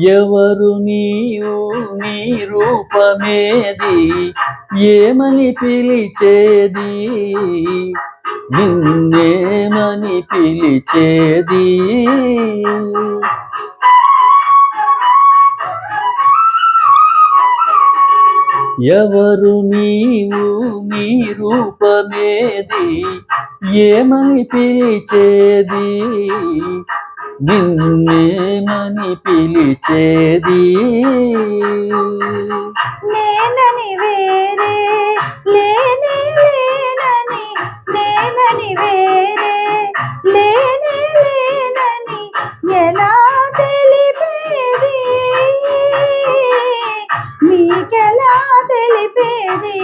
ఎవరు నీవు నీ రూపమేది? ఏమని పిలిచేది? నిన్నేమని పిలిచేది? ఎవరు నీవు నీ రూపమేది? ఏమని పిలిచేది? నిన్నేమని పిలిచేది? నేనని వేరే లేనే లేనని నేనని వేరే లేనే లేనని ఎలా తెలిపేది? మీకెలా తెలిపేది?